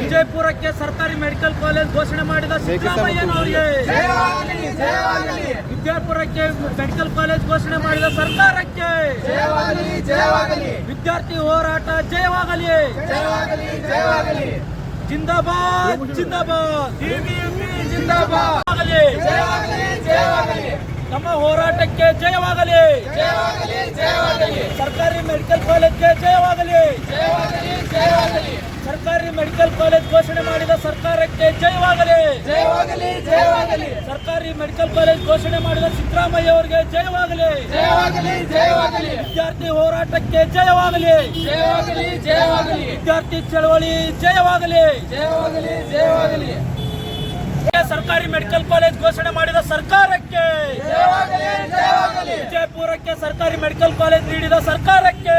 विजयपुर के सरकारी medical college घोषणा सदराम ವಿದ್ಯಾಪುರಕ್ಕೆ ಮೆಡಿಕಲ್ ಕಾಲೇಜ್ ಘೋಷಣೆ ಮಾಡಿದ ಸರ್ಕಾರಕ್ಕೆ. ವಿದ್ಯಾರ್ಥಿ ಹೋರಾಟ ಜಯವಾಗಲಿ. ಜಿಂದಾಬಾದ್ ಜಿಂದಾಬಾದ್. ಜಿಂದಾಬಾದ್. ನಮ್ಮ ಹೋರಾಟಕ್ಕೆ ಜಯವಾಗಲಿ. ಸರ್ಕಾರಿ ಮೆಡಿಕಲ್ ಕಾಲೇಜ್ಗೆ ಜಯವಾಗಲಿ. ಸರ್ಕಾರಿ ಮೆಡಿಕಲ್ ಕಾಲೇಜ್ ಘೋಷಣೆ ಮಾಡಿದ ಸರ್ಕಾರಕ್ಕೆ ಜಯವಾಗಲಿ. ಜಯವಾಗಲಿ ಜಯವಾಗಲಿ. ಸರ್ಕಾರಿ ಮೆಡಿಕಲ್ ಕಾಲೇಜ್ ಘೋಷಣೆ ಮಾಡಿದ ಸಿದ್ದರಾಮಯ್ಯ ಅವರಿಗೆ ಜಯವಾಗಲಿ. ಜಯವಾಗಲಿ ಜಯವಾಗಲಿ. ವಿದ್ಯಾರ್ಥಿ ಹೋರಾಟಕ್ಕೆ ಜಯವಾಗಲಿ. ಜಯವಾಗಲಿ ಜಯವಾಗಲಿ. ವಿದ್ಯಾರ್ಥಿ ಚಳವಳಿ ಜಯವಾಗಲಿ. ಜಯವಾಗಲಿ ಜಯವಾಗಲಿ. ಸರ್ಕಾರಿ ಮೆಡಿಕಲ್ ಕಾಲೇಜ್ ಘೋಷಣೆ ಮಾಡಿದ ಸರ್ಕಾರಕ್ಕೆ. ವಿಜಯಪುರಕ್ಕೆ ಸರ್ಕಾರಿ ಮೆಡಿಕಲ್ ಕಾಲೇಜ್ ನೀಡಿದ ಸರ್ಕಾರಕ್ಕೆ.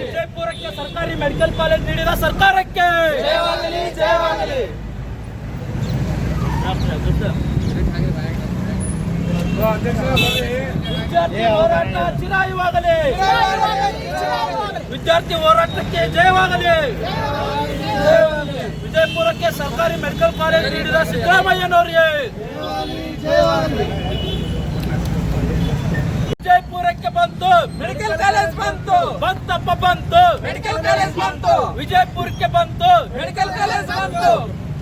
ವಿಜಯಪುರಕ್ಕೆ ಸರ್ಕಾರಿ ಮೆಡಿಕಲ್ ಕಾಲೇಜ್ ನೀಡಿದ ಸರ್ಕಾರಕ್ಕೆ. ವಿದ್ಯಾರ್ಥಿ ಹೋರಾಟ ಚಿರಾಯುವಾಗಲಿ. ವಿದ್ಯಾರ್ಥಿ ಹೋರಾಟಕ್ಕೆ ಜಯವಾಗಲಿ. ಸರ್ಕಾರಿ ಮೆಡಿಕಲ್ ಕಾಲೇಜ್ ನೀಡಿದ ಸಿದ್ದರಾಮಯ್ಯನವರಿಗೆ. ವಿಜಯಪುರಕ್ಕೆ ಬಂತು ಮೆಡಿಕಲ್ ಕಾಲೇಜ್ ಬಂತು. ಬಂತಪ್ಪ ಬಂತು. ಮೆಡಿಕಲ್ ಕಾಲೇಜ್ ಬಂತು. ವಿಜಯಪುರಕ್ಕೆ ಬಂತು. ಮೆಡಿಕಲ್ ಕಾಲೇಜ್ ಬಂತು.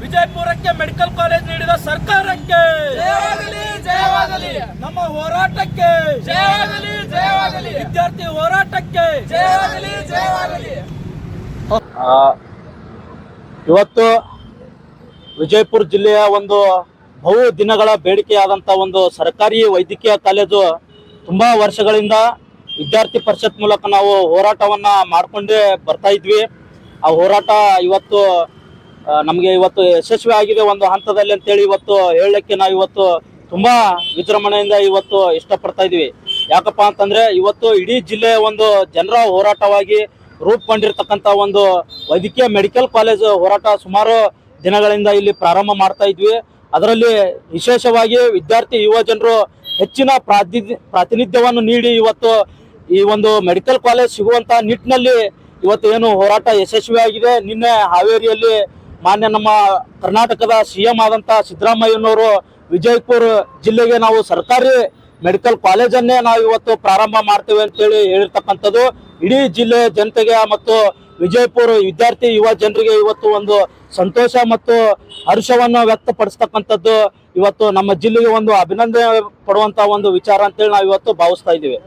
ವಿಜಯಪುರಕ್ಕೆ ಮೆಡಿಕಲ್ ಕಾಲೇಜ್ ನೀಡಿದ ಸರ್ಕಾರಕ್ಕೆ. ಜಯವಾಗಲಿ ಜಯವಾಗಲಿ. ನಮ್ಮ ಹೋರಾಟಕ್ಕೆ. ಜಯವಾಗಲಿ ಜಯವಾಗಲಿ. ವಿದ್ಯಾರ್ಥಿ ಹೋರಾಟಕ್ಕೆ. ಜಯವಾಗಲಿ ಜಯವಾಗಲಿ. ಇವತ್ತು ವಿಜಯಪುರ ಜಿಲ್ಲೆಯ ಒಂದು ಬಹು ದಿನಗಳ ಬೇಡಿಕೆಯಾದಂಥ ಒಂದು ಸರ್ಕಾರಿ ವೈದ್ಯಕೀಯ ಕಾಲೇಜು ತುಂಬಾ ವರ್ಷಗಳಿಂದ ವಿದ್ಯಾರ್ಥಿ ಪರಿಷತ್ ಮೂಲಕ ನಾವು ಹೋರಾಟವನ್ನ ಮಾಡ್ಕೊಂಡೇ ಬರ್ತಾ ಇದ್ವಿ. ಆ ಹೋರಾಟ ಇವತ್ತು ನಮಗೆ ಇವತ್ತು ಯಶಸ್ವಿ ಆಗಿದೆ ಒಂದು ಹಂತದಲ್ಲಿ ಅಂತೇಳಿ ಇವತ್ತು ಹೇಳಲಿಕ್ಕೆ ನಾವು ಇವತ್ತು ತುಂಬಾ ವಿಜೃಂಭಣೆಯಿಂದ ಇವತ್ತು ಇಷ್ಟಪಡ್ತಾ ಇದ್ವಿ. ಯಾಕಪ್ಪ ಅಂತಂದ್ರೆ ಇವತ್ತು ಇಡೀ ಜಿಲ್ಲೆಯ ಒಂದು ಜನರ ಹೋರಾಟವಾಗಿ ರೂಪುಗೊಂಡಿರ್ತಕ್ಕಂಥ ಒಂದು ವೈದ್ಯಕೀಯ ಮೆಡಿಕಲ್ ಕಾಲೇಜು ಹೋರಾಟ ಸುಮಾರು ದಿನಗಳಿಂದ ಇಲ್ಲಿ ಪ್ರಾರಂಭ ಮಾಡ್ತಾ ಇದ್ವಿ. ಅದರಲ್ಲಿ ವಿಶೇಷವಾಗಿ ವಿದ್ಯಾರ್ಥಿ ಯುವ ಜನರು ಹೆಚ್ಚಿನ ಪ್ರಾತಿ ಪ್ರಾತಿನಿಧ್ಯವನ್ನು ನೀಡಿ ಇವತ್ತು ಈ ಒಂದು ಮೆಡಿಕಲ್ ಕಾಲೇಜ್ ಸಿಗುವಂತಹ ನಿಟ್ಟಿನಲ್ಲಿ ಇವತ್ತು ಏನು ಹೋರಾಟ ಯಶಸ್ವಿಯಾಗಿದೆ. ನಿನ್ನೆ ಹಾವೇರಿಯಲ್ಲಿ ಮಾನ್ಯ ನಮ್ಮ ಕರ್ನಾಟಕದ ಸಿ ಎಂ ಆದಂತ ಸಿದ್ದರಾಮಯ್ಯನವರು ವಿಜಯಪುರ ಜಿಲ್ಲೆಗೆ ನಾವು ಸರ್ಕಾರಿ ಮೆಡಿಕಲ್ ಕಾಲೇಜನ್ನೇ ನಾವು ಇವತ್ತು ಪ್ರಾರಂಭ ಮಾಡ್ತೇವೆ ಅಂತೇಳಿ ಹೇಳಿರ್ತಕ್ಕಂಥದ್ದು. ಇಡೀ ಜಿಲ್ಲೆ ಜನತೆಗೆ ಮತ್ತು ವಿಜಯಪುರ ವಿದ್ಯಾರ್ಥಿ ಯುವ ಜನರಿಗೆ ಇವತ್ತು ಒಂದು ಸಂತೋಷ ಮತ್ತು ಹರ್ಷವನ್ನು ವ್ಯಕ್ತಪಡಿಸ್ತಕ್ಕಂಥದ್ದು. ಇವತ್ತು ನಮ್ಮ ಜಿಲ್ಲೆಗೆ ಒಂದು ಅಭಿನಂದನೆ ಪಡುವಂತ ಒಂದು ವಿಚಾರ ಅಂತೇಳಿ ನಾವು ಇವತ್ತು ಭಾವಿಸ್ತಾ ಇದ್ದೀವಿ.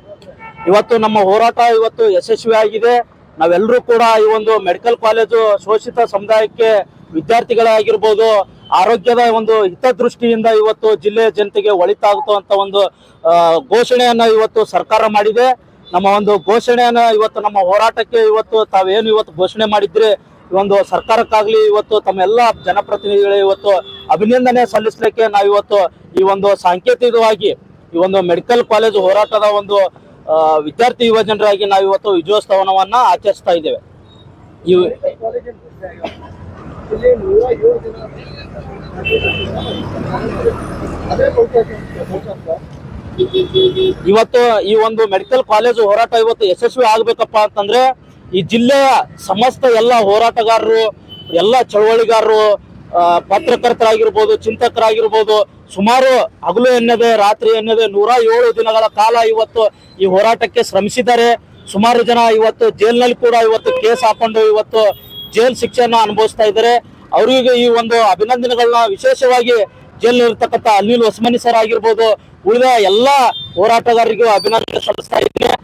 ಇವತ್ತು ನಮ್ಮ ಹೋರಾಟ ಇವತ್ತು ಯಶಸ್ವಿಯಾಗಿದೆ. ನಾವೆಲ್ಲರೂ ಕೂಡ ಈ ಒಂದು ಮೆಡಿಕಲ್ ಕಾಲೇಜು ಶೋಷಿತ ಸಮುದಾಯಕ್ಕೆ ವಿದ್ಯಾರ್ಥಿಗಳಾಗಿರ್ಬೋದು, ಆರೋಗ್ಯದ ಒಂದು ಹಿತದೃಷ್ಟಿಯಿಂದ ಇವತ್ತು ಜಿಲ್ಲೆಯ ಜನತೆಗೆ ಒಳಿತಾಗುತ್ತಂತ ಒಂದು ಘೋಷಣೆಯನ್ನ ಇವತ್ತು ಸರ್ಕಾರ ಮಾಡಿದೆ. ನಮ್ಮ ಒಂದು ಘೋಷಣೆಯನ್ನ ಇವತ್ತು ನಮ್ಮ ಹೋರಾಟಕ್ಕೆ ಇವತ್ತು ತಾವೇನು ಇವತ್ತು ಘೋಷಣೆ ಮಾಡಿದ್ರೆ, ಒಂದು ಸರ್ಕಾರಕ್ಕಾಗ್ಲಿ ಇವತ್ತು ತಮ್ಮೆಲ್ಲ ಜನಪ್ರತಿನಿಧಿಗಳ ಇವತ್ತು ಅಭಿನಂದನೆ ಸಲ್ಲಿಸಲಿಕ್ಕೆ ನಾವು ಇವತ್ತು ಈ ಒಂದು ಸಾಂಕೇತಿಕವಾಗಿ ಈ ಒಂದು ಮೆಡಿಕಲ್ ಕಾಲೇಜು ಹೋರಾಟದ ಒಂದು ವಿದ್ಯಾರ್ಥಿ ಯುವಜನರಾಗಿ ನಾವು ಇವತ್ತು ವಿಜಯೋತ್ಸವವನ್ನ ಆಚರಿಸ್ತಾ ಇದ್ದೇವೆ. ಈ ಇವತ್ತು ಈ ಒಂದು ಮೆಡಿಕಲ್ ಕಾಲೇಜು ಹೋರಾಟ ಇವತ್ತು ಯಶಸ್ವಿ ಆಗ್ಬೇಕಪ್ಪ ಅಂತಂದ್ರೆ ಈ ಜಿಲ್ಲೆಯ ಸಮಸ್ತ ಎಲ್ಲ ಹೋರಾಟಗಾರರು, ಎಲ್ಲ ಚಳವಳಿಗಾರರು ಪತ್ರಕರ್ತರಾಗಿರ್ಬೋದು, ಚಿಂತಕರಾಗಿರ್ಬೋದು, ಸುಮಾರು ಹಗಲು ಎನ್ನದೆ, ರಾತ್ರಿ ಎನ್ನದೆ ನೂರ ಏಳು ದಿನಗಳ ಕಾಲ ಇವತ್ತು ಈ ಹೋರಾಟಕ್ಕೆ ಶ್ರಮಿಸಿದ್ದಾರೆ. ಸುಮಾರು ಜನ ಇವತ್ತು ಜೈಲ್ನಲ್ಲಿ ಕೂಡ ಇವತ್ತು ಕೇಸ್ ಹಾಕೊಂಡು ಇವತ್ತು ಜೈಲ್ ಶಿಕ್ಷೆಯನ್ನು ಅನುಭವಿಸ್ತಾ ಇದ್ದಾರೆ. ಅವರಿಗೆ ಈ ಒಂದು ಅಭಿನಂದನೆಗಳನ್ನ ವಿಶೇಷವಾಗಿ ಜೈಲ್ನಲ್ಲಿರ್ತಕ್ಕಂಥ ಅನಿಲ್ ಹೊಸಮನಿ ಸರ್ ಆಗಿರ್ಬೋದು ಉಳಿದ ಎಲ್ಲ ಹೋರಾಟಗಾರರಿಗೂ ಅಭಿನಂದನೆ ಸಲ್ಲಿಸ್ತಾ ಇದ್ದೇನೆ.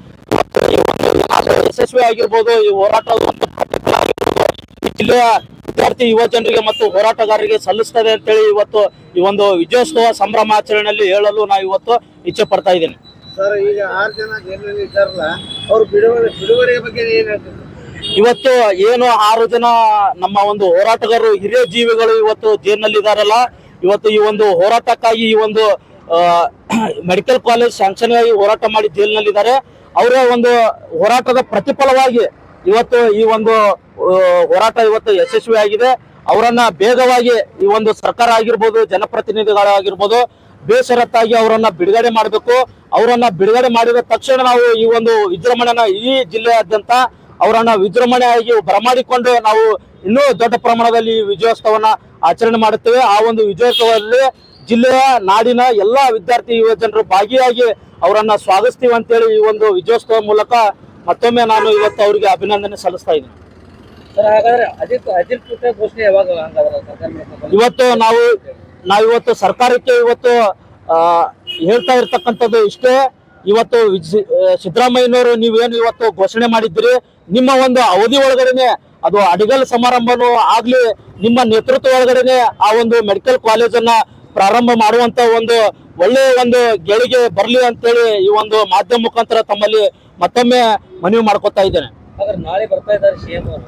ಯಶಸ್ವಿ ಆಗಿರ್ಬೋದು. ಈ ಹೋರಾಟದ ಒಂದು ಈ ಜಿಲ್ಲೆಯ ವಿದ್ಯಾರ್ಥಿ ಯುವ ಜನರಿಗೆ ಮತ್ತು ಹೋರಾಟಗಾರರಿಗೆ ಸಲ್ಲಿಸ್ತದೆ ಅಂತೇಳಿ ಇವತ್ತು ಈ ಒಂದು ವಿಜಯೋತ್ಸವ ಸಂಭ್ರಮಾಚರಣೆಯಲ್ಲಿ ಹೇಳಲು ನಾವು ಇವತ್ತು ಇಚ್ಛೆ ಪಡ್ತಾ ಇದ್ದೇನೆ. ಸರ್ ಈಗ ಆರು ಜನ ಇದ್ದಾರಲ್ಲ ಅವ್ರ ಬಿಡುಗಡೆ ಬಿಡುಗಡೆ ಬಗ್ಗೆ ಏನ್ ಹೇಳ್ತೀರಿ? ಇವತ್ತು ಏನು ಆರು ಜನ ನಮ್ಮ ಒಂದು ಹೋರಾಟಗಾರರು ಹಿರಿಯ ಜೀವಿಗಳು ಇವತ್ತು ಜೈಲಿನಲ್ಲಿ ಇದಾರಲ್ಲ ಇವತ್ತು ಈ ಒಂದು ಹೋರಾಟಕ್ಕಾಗಿ ಈ ಒಂದು ಮೆಡಿಕಲ್ ಕಾಲೇಜ್ ಸ್ಯಾಂಕ್ಷನ್ ಆಗಿ ಹೋರಾಟ ಮಾಡಿ ಜೈಲಿನಲ್ಲಿದ್ದಾರೆ. ಅವರ ಒಂದು ಹೋರಾಟದ ಪ್ರತಿಫಲವಾಗಿ ಇವತ್ತು ಈ ಒಂದು ಹೋರಾಟ ಇವತ್ತು ಯಶಸ್ವಿ ಆಗಿದೆ. ಅವರನ್ನ ಬೇಗವಾಗಿ ಈ ಒಂದು ಸರ್ಕಾರ ಆಗಿರ್ಬೋದು ಜನಪ್ರತಿನಿಧಿಗಳಾಗಿರ್ಬೋದು ಬೇಷರತ್ತಾಗಿ ಅವರನ್ನ ಬಿಡುಗಡೆ ಮಾಡಬೇಕು. ಅವರನ್ನ ಬಿಡುಗಡೆ ಮಾಡಿದ ತಕ್ಷಣ ನಾವು ಈ ಒಂದು ವಿಜೃಂಭಣೆನ ಈ ಜಿಲ್ಲೆಯಾದ್ಯಂತ ಅವರನ್ನ ವಿಜೃಂಭಣೆಯಾಗಿ ಬರಮಾಡಿಕೊಂಡು ನಾವು ಇನ್ನೂ ದೊಡ್ಡ ಪ್ರಮಾಣದಲ್ಲಿ ವಿಜಯೋತ್ಸವನ ಆಚರಣೆ ಮಾಡುತ್ತೇವೆ. ಆ ಒಂದು ವಿಜಯೋತ್ಸವದಲ್ಲಿ ಜಿಲ್ಲೆಯ ನಾಡಿನ ಎಲ್ಲಾ ವಿದ್ಯಾರ್ಥಿ ಯುವ ಜನರು ಭಾಗಿಯಾಗಿ ಅವರನ್ನ ಸ್ವಾಗತಿಸ್ತೀವಿ ಅಂತೇಳಿ ಈ ಒಂದು ವಿಜಯೋತ್ಸವ ಮೂಲಕ ಮತ್ತೊಮ್ಮೆ ನಾನು ಇವತ್ತು ಅವರಿಗೆ ಅಭಿನಂದನೆ ಸಲ್ಲಿಸ್ತಾ ಇದ್ದೀನಿ. ಇವತ್ತು ನಾವು ನಾವಿವತ್ತು ಸರ್ಕಾರಕ್ಕೆ ಇವತ್ತು ಹೇಳ್ತಾ ಇರ್ತಕ್ಕಂಥದ್ದು ಇಷ್ಟೇ. ಇವತ್ತು ಸಿದ್ದರಾಮಯ್ಯನವರು ನೀವೇನು ಇವತ್ತು ಘೋಷಣೆ ಮಾಡಿದ್ದೀರಿ? ನಿಮ್ಮ ಒಂದು ಅವಧಿ ಒಳಗಡೆನೆ ಅದು ಅಡಿಗಲ್ ಸಮಾರಂಭನೂ ಆಗ್ಲಿ ನಿಮ್ಮ ನೇತೃತ್ವ ಒಳಗಡೆನೆ ಆ ಒಂದು ಮೆಡಿಕಲ್ ಕಾಲೇಜನ್ನ ಪ್ರಾರಂಭ ಮಾಡುವಂತ ಒಂದು ಒಳ್ಳೆಯ ಒಂದು ಗೆಳಿಗೆ ಬರಲಿ ಅಂತೇಳಿ ಈ ಒಂದು ಮಾಧ್ಯಮ ಮುಖಾಂತರ ತಮ್ಮಲ್ಲಿ ಮತ್ತೊಮ್ಮೆ ಮನವಿ ಮಾಡ್ಕೊತಾ ಇದ್ದೇನೆ. ನಾಳೆ ಬರ್ತಾ ಇದ್ದಾರೆ ಸಿಎಂ ಅವರು.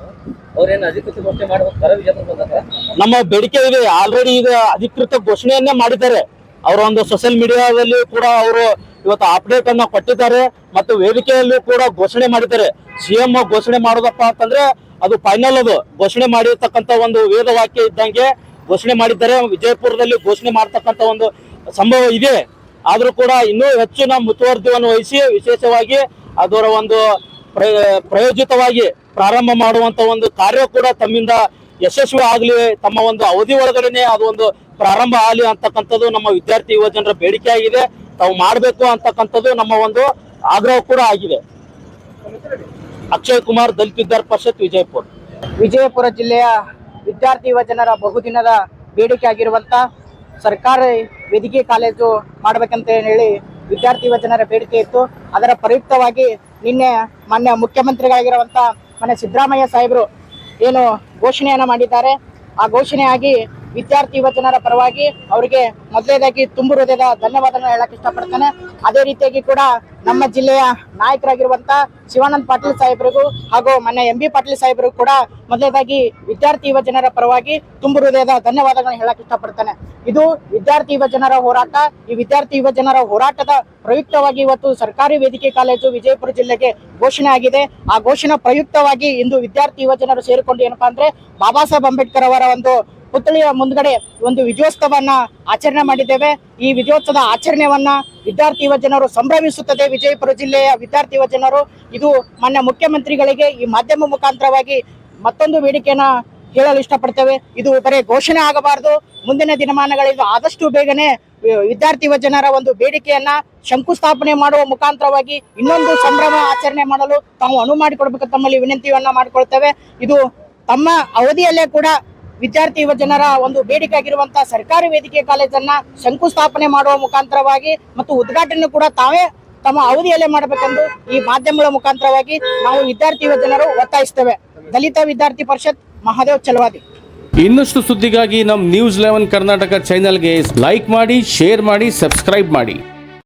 ನಮ್ಮ ಬೇಡಿಕೆ ಇದೆ ಆಲ್ರೆಡಿ ಈಗ ಅಧಿಕೃತ ಘೋಷಣೆಯನ್ನೇ ಮಾಡಿದ್ದಾರೆ. ಅವರ ಒಂದು ಸೋಷಿಯಲ್ ಮೀಡಿಯಾದಲ್ಲಿ ಕೂಡ ಅವರು ಇವತ್ತು ಅಪ್ಡೇಟ್ ಅನ್ನ ಕೊಟ್ಟಿದ್ದಾರೆ ಮತ್ತು ವೇದಿಕೆಯಲ್ಲೂ ಕೂಡ ಘೋಷಣೆ ಮಾಡಿದ್ದಾರೆ. ಸಿಎಂ ಘೋಷಣೆ ಮಾಡೋದಪ್ಪ ಅಂತಂದ್ರೆ ಅದು ಫೈನಲ್ ಅದು. ಘೋಷಣೆ ಮಾಡಿರ್ತಕ್ಕಂಥ ಒಂದು ವೇದ ವಾಕ್ಯ ಇದ್ದಂಗೆ ಘೋಷಣೆ ಮಾಡಿದ್ದಾರೆ. ವಿಜಯಪುರದಲ್ಲಿ ಘೋಷಣೆ ಮಾಡ್ತಕ್ಕಂಥ ಒಂದು ಸಂಭವ ಇದೆ. ಆದರೂ ಕೂಡ ಇನ್ನೂ ಹೆಚ್ಚಿನ ಮುತುವರ್ಜಿಯನ್ನು ವಹಿಸಿ ವಿಶೇಷವಾಗಿ ಅದರ ಒಂದು ಪ್ರಯ- ಪ್ರಯೋಜಿತವಾಗಿ ಪ್ರಾರಂಭ ಮಾಡುವಂತ ಒಂದು ಕಾರ್ಯ ಕೂಡ ತಮ್ಮಿಂದ ಯಶಸ್ವಿ ಆಗಲಿ, ತಮ್ಮ ಒಂದು ಅವಧಿ ಒಳಗಡೆನೆ ಅದು ಒಂದು ಪ್ರಾರಂಭ ಆಗಲಿ ಅಂತಕ್ಕಂಥದ್ದು ನಮ್ಮ ವಿದ್ಯಾರ್ಥಿ ಯುವ ಜನರ ಬೇಡಿಕೆ ಆಗಿದೆ. ತಾವು ಮಾಡಬೇಕು ಅಂತಕ್ಕಂಥದ್ದು ನಮ್ಮ ಒಂದು ಆಗ್ರಹ ಕೂಡ ಆಗಿದೆ. ಅಕ್ಷಯ್ ಕುಮಾರ್, ದಲಿತ ವಿದ್ಯಾರ್ಥಿ ಪರಿಷತ್, ವಿಜಯಪುರ. ವಿಜಯಪುರ ಜಿಲ್ಲೆಯ ವಿದ್ಯಾರ್ಥಿ ಯುವಜನರ ಬಹುದಿನದ ಬೇಡಿಕೆ ಆಗಿರುವಂತ ಸರ್ಕಾರಿ ವೇದಿಕೆ ಕಾಲೇಜು ಮಾಡಬೇಕಂತ ಹೇಳಿ ವಿದ್ಯಾರ್ಥಿ ಯುವಜನರ ಬೇಡಿಕೆ ಇತ್ತು. ಅದರ ಪ್ರಯುಕ್ತವಾಗಿ ನಿನ್ನೆ ಮಾನ್ಯ ಮುಖ್ಯಮಂತ್ರಿಗಳಾಗಿರುವಂತ ಮಾನ್ಯ ಸಿದ್ದರಾಮಯ್ಯ ಸಾಹೇಬರು ಏನು ಘೋಷಣೆಯನ್ನ ಮಾಡಿದ್ದಾರೆ. ಆ ಘೋಷಣೆಯಾಗಿ ವಿದ್ಯಾರ್ಥಿ ಯುವಜನರ ಪರವಾಗಿ ಅವರಿಗೆ ಮೊದಲನೇದಾಗಿ ತುಂಬು ಹೃದಯದ ಧನ್ಯವಾದಗಳನ್ನು ಹೇಳಕ್ ಇಷ್ಟಪಡ್ತೇನೆ. ಅದೇ ರೀತಿಯಾಗಿ ಕೂಡ ನಮ್ಮ ಜಿಲ್ಲೆಯ ನಾಯಕರಾಗಿರುವಂತ ಶಿವಾನಂದ್ ಪಾಟೀಲ್ ಸಾಹೇಬರಿಗೂ ಹಾಗೂ ಮೊನ್ನೆ ಎಂ ಬಿ ಪಾಟೀಲ್ ಸಾಹೇಬರಿಗೂ ಕೂಡ ಮೊದಲನೇದಾಗಿ ವಿದ್ಯಾರ್ಥಿ ಯುವಜನರ ಪರವಾಗಿ ತುಂಬು ಹೃದಯದ ಧನ್ಯವಾದಗಳನ್ನು ಹೇಳಕ್ ಇಷ್ಟಪಡ್ತೇನೆ. ಇದು ವಿದ್ಯಾರ್ಥಿ ಯುವಜನರ ಹೋರಾಟ. ಈ ವಿದ್ಯಾರ್ಥಿ ಯುವಜನರ ಹೋರಾಟದ ಪ್ರಯುಕ್ತವಾಗಿ ಇವತ್ತು ಸರ್ಕಾರಿ ವೇದಿಕೆ ಕಾಲೇಜು ವಿಜಯಪುರ ಜಿಲ್ಲೆಗೆ ಘೋಷಣೆ ಆಗಿದೆ. ಆ ಘೋಷಣೆ ಪ್ರಯುಕ್ತವಾಗಿ ಇಂದು ವಿದ್ಯಾರ್ಥಿ ಯುವಜನರು ಸೇರಿಕೊಂಡು ಏನಪ್ಪಾ ಅಂದ್ರೆ ಬಾಬಾ ಸಾಹೇಬ್ ಅಂಬೇಡ್ಕರ್ ಅವರ ಒಂದು ಪುತ್ಥಳಿಯ ಮುಂದ್ಗಡೆ ಒಂದು ವಿಜಯೋತ್ಸವವನ್ನ ಆಚರಣೆ ಮಾಡಿದ್ದೇವೆ. ಈ ವಿಜಯೋತ್ಸವದ ಆಚರಣೆಯನ್ನ ವಿದ್ಯಾರ್ಥಿ ಯುವ ಜನರು ಸಂಭ್ರಮಿಸುತ್ತದೆ. ವಿಜಯಪುರ ಜಿಲ್ಲೆಯ ವಿದ್ಯಾರ್ಥಿ ಯುವ ಜನರು. ಇದು ಮಾನ್ಯ ಮುಖ್ಯಮಂತ್ರಿಗಳಿಗೆ ಈ ಮಾಧ್ಯಮ ಮುಖಾಂತರವಾಗಿ ಮತ್ತೊಂದು ಬೇಡಿಕೆಯನ್ನ ಹೇಳಲು ಇಷ್ಟಪಡ್ತೇವೆ. ಇದು ಬರೀ ಘೋಷಣೆ ಆಗಬಾರದು. ಮುಂದಿನ ದಿನಮಾನಗಳಿಂದ ಆದಷ್ಟು ಬೇಗನೆ ವಿದ್ಯಾರ್ಥಿ ಯುವ ಜನರ ಒಂದು ಬೇಡಿಕೆಯನ್ನ ಶಂಕುಸ್ಥಾಪನೆ ಮಾಡುವ ಮುಖಾಂತರವಾಗಿ ಇನ್ನೊಂದು ಸಂಭ್ರಮ ಆಚರಣೆ ಮಾಡಲು ತಾವು ಅನುವು ಮಾಡಿಕೊಡ್ಬೇಕು ತಮ್ಮಲ್ಲಿ ವಿನಂತಿಯನ್ನ ಮಾಡಿಕೊಳ್ತೇವೆ. ಇದು ತಮ್ಮ ಅವಧಿಯಲ್ಲೇ ಕೂಡ ವಿದ್ಯಾರ್ಥಿ ಯುವ ಜನರ ಒಂದು ಬೇಡಿಕೆ ಆಗಿರುವಂತಹ ಸರ್ಕಾರಿ ವೇದಿಕೆ ಕಾಲೇಜನ್ನ ಶಂಕುಸ್ಥಾಪನೆ ಮಾಡುವ ಮುಖಾಂತರವಾಗಿ ಮತ್ತು ಉದ್ಘಾಟನೆ ಕೂಡ ತಾವೇ ತಮ್ಮ ಅವಧಿಯಲ್ಲೇ ಮಾಡಬೇಕೆಂದು ಈ ಮಾಧ್ಯಮಗಳ ಮುಖಾಂತರವಾಗಿ ನಾವು ವಿದ್ಯಾರ್ಥಿ ಯುವ ಜನರು ಒತ್ತಾಯಿಸ್ತೇವೆ. ದಲಿತ ವಿದ್ಯಾರ್ಥಿ ಪರಿಷತ್ ಮಹಾದೇವ್ ಚಲವಾದಿ. ಇನ್ನಷ್ಟು ಸುದ್ದಿಗಾಗಿ ನಮ್ಮ ನ್ಯೂಸ್ ಲೆವೆನ್ ಕರ್ನಾಟಕ ಚಾನೆಲ್ಗೆ ಲೈಕ್ ಮಾಡಿ ಶೇರ್ ಮಾಡಿ ಸಬ್ಸ್ಕ್ರೈಬ್ ಮಾಡಿ.